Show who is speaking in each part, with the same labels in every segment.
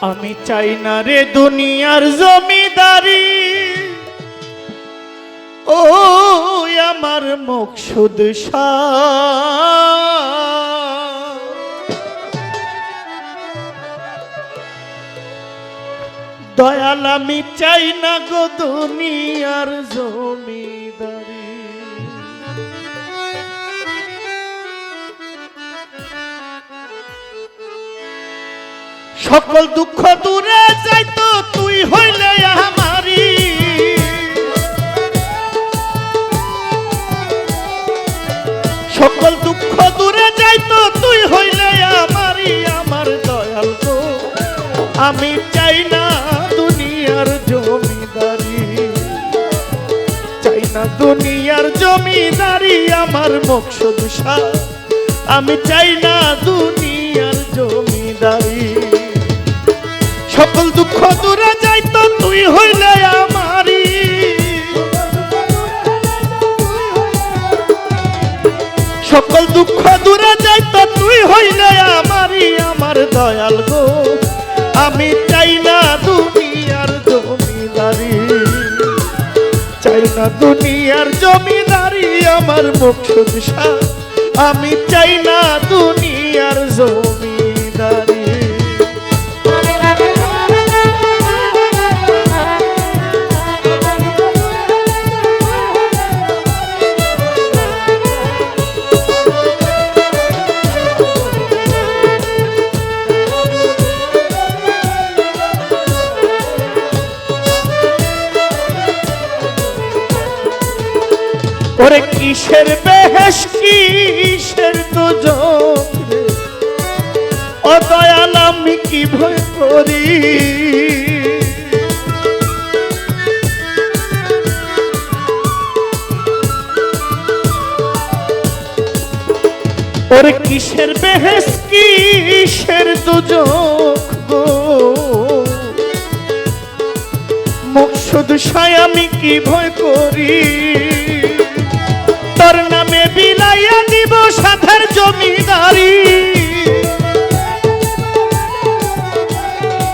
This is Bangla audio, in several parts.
Speaker 1: আমি চাই না রে দুনিয়ার জমিদারি। ও আমার মুখ শুধু দয়াল, আমি চাই না গো দুনিয়ার জমিদারি সকল দুঃখ দূরে যাইতো তুই হইলে আমারি সকল দুঃখ দূরে যাইতো তুই হইলে আমারি আমার দয়াল গো। আমি চাই না দুনিয়ার জমিদারি। চাই না দুনিয়ার জমিদারি, আমার মোক্ষ দুষা আমি চাই না দুনিয়ার জমিদারি। সকল দুঃখ দূরে যাইতো তুই হইলে আমারি সকল দুঃখ দূরে যাইতো তুই হইলে আমারি আমার দয়াল গো। আমি চাই না দুনিয়ার জমিদারি। চাই না দুনিয়ার জমিদারি আমার মুখ্য দিশা। আমি চাই না দুনিয়ার জমিদারি ওরে কিসের বেহেস কিসের দুজন ও আমি কি ভয় করি? ওরে কিসের বেহেস কিসের দুজন গো? মুখ শুধু আমি কি ভয় করি?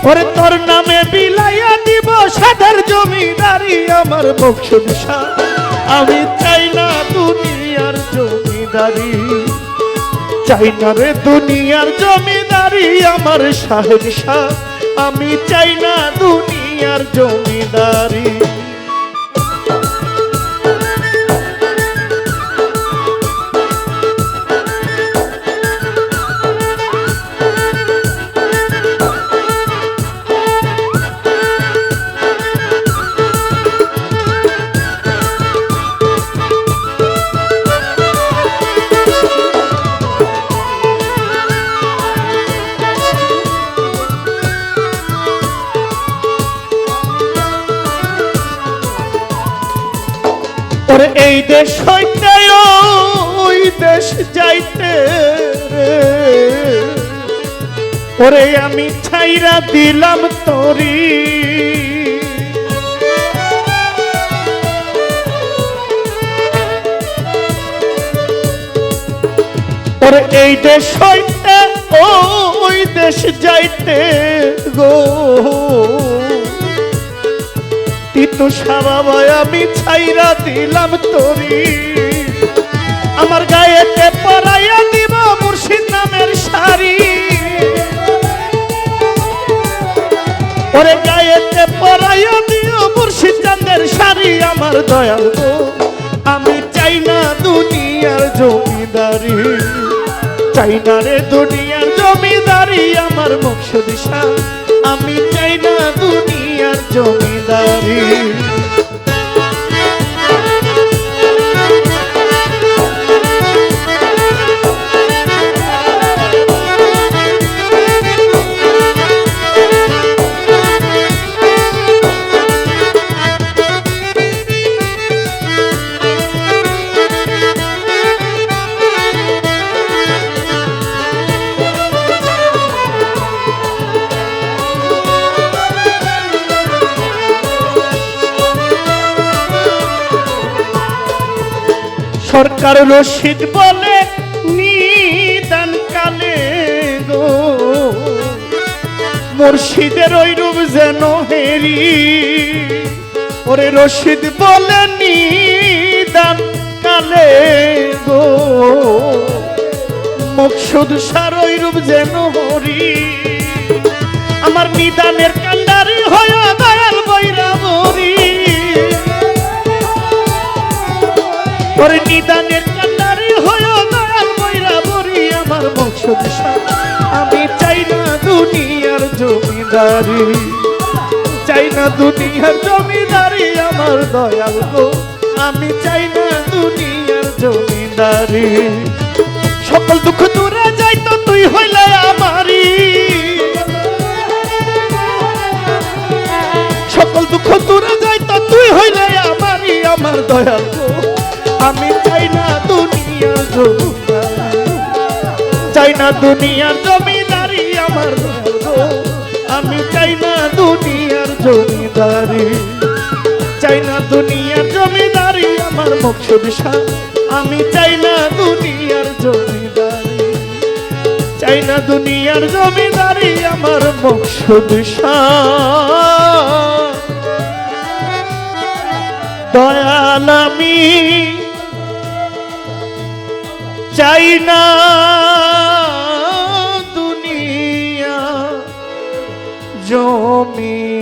Speaker 1: ওরে তোর নামে বিলাইয়া দিব সাদের জমিদারি আমার শুধু আমি চাই না দুনিয়ার জমিদারি। চাই না রে দুনিয়ার জমিদারি আমার সাহেব আমি চাই না দুনিয়ার জমিদারি। ওরে এই দেশ হইতে ওই দেশ যাইতে ওরে আমি ছাইরা দিলাম তোরি। ওরে এই দেশ হইতে ওই দেশ যাইতে গো। তিতু সাবাবায় আমি ছাইরা দিলাম তোরি। আমার গায়েতে পরাইয়া দিব মুর্শিদ নামের শাড়ি? ওরে গায়েতে পরাইয়া দিও মুর্শিদ চাঁদের শাড়ি, আমার দয়াল আমি চাই না দুনিয়ার জমিদারি। চাই না রে দুনিয়ার জমিদারি, আমার মুখ দিশা আমি চাই না দুনিয়ার জমিদারি সরকার রশিদ বলে নিদান কালে গো। মুর্শিদের ওই রূপ যেন হেরি, ওরে রশিদ বলে নিদান কালে গো মুখসুদ সার ওই রূপ যেন হরি, আমার নিদানের কান্ডারি হয় ওরে নিদানের কান্ডারি হয় দয়াল বৈরাবরী আমার মুখসুদ আমি চাই না দুনিয়ার জমিদারি। চাই না দুনিয়ার জমিদারি আমার দয়াল গো। আমি চাই না দুনিয়ার জমিদারি। সকল দুঃখ দূরে যাই তো তুই হইলে আমারি সকল দুঃখ দূরে যাই তো তুই হইলে আমারি আমার দয়াল গো। আমি চাই না জমিদারি। চাই না দুনিয়ার জমিদারি আমার আমি চাই না দুনিয়ার জমিদারি। চাই না দুনিয়ার জমিদারি আমার মোক্ষ বিষা আমি চাই না দুনিয়ার জমিদারি। চাই না দুনিয়ার জমিদারি আমার মোক্ষ বিষা দয়াল আমি চাই না দুনিয়া জমি